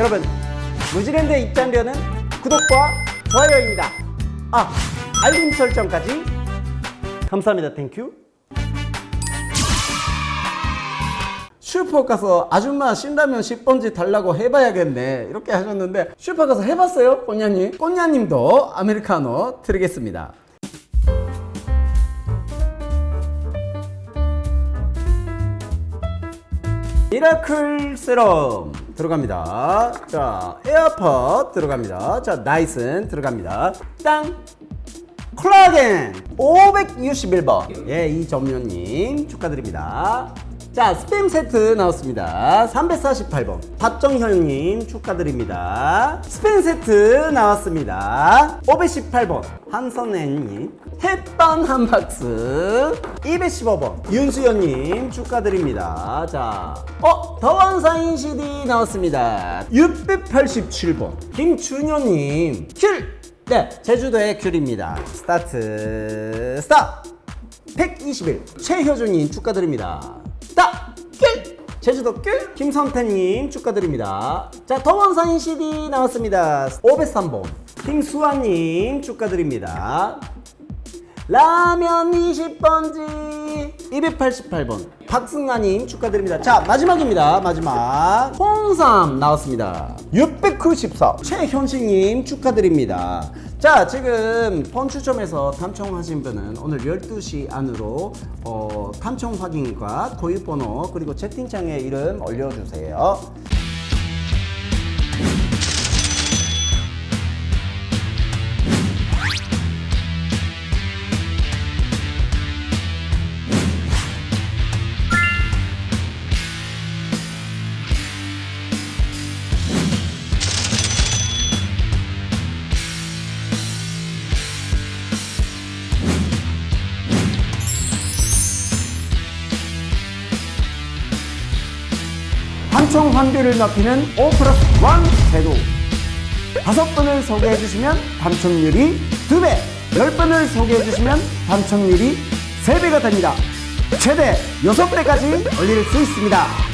여러분 무지랜드 입장료는 구독과 좋아요입니다. 아 알림 설정까지 감사합니다. 땡큐. 슈퍼 가서 아줌마 신라면 10번지 달라고 해봐야겠네 이렇게 하셨는데 슈퍼 가서 해봤어요 꽃냐님? 꽃냐님도 아메리카노 드리겠습니다 미라클 세럼 들어갑니다. 자 에어팟 들어갑니다. 자 나이슨 들어갑니다. 땅. 콜라겐 561번. 예 이점료님 축하드립니다 자 스팸 세트 나왔습니다 348번 박정현님 축하드립니다 스팸 세트 나왔습니다 518번 한선혜님 햇반 한 박스 215번 윤수연님 축하드립니다 자 어? 더원 사인 CD 나왔습니다 687번 김준효님 큐 네, 제주도의 귤입니다. 스타트, 스탑! 121. 최효준님 축하드립니다. 스탑! 귤! 제주도 귤! 김성태님 축하드립니다. 자, 더원사인 CD 나왔습니다. 503번. 김수환님 축하드립니다. 라면 20번지 288번 박승아님 축하드립니다 자 마지막입니다 마지막 홍삼 나왔습니다 694 최현식님 축하드립니다 자 지금 펀추점에서 탐청하신 분은 오늘 12시 안으로 어, 탐청 확인과 고유번호 그리고 채팅창에 이름 올려주세요 탐청 확률을 높이는 5 플러스 1 제도 다섯 분을 소개해 주시면 당첨률이 두 배, 열 분을 소개해 주시면 당첨률이 세 배가 됩니다. 최대 여섯 배까지 올릴 수 있습니다.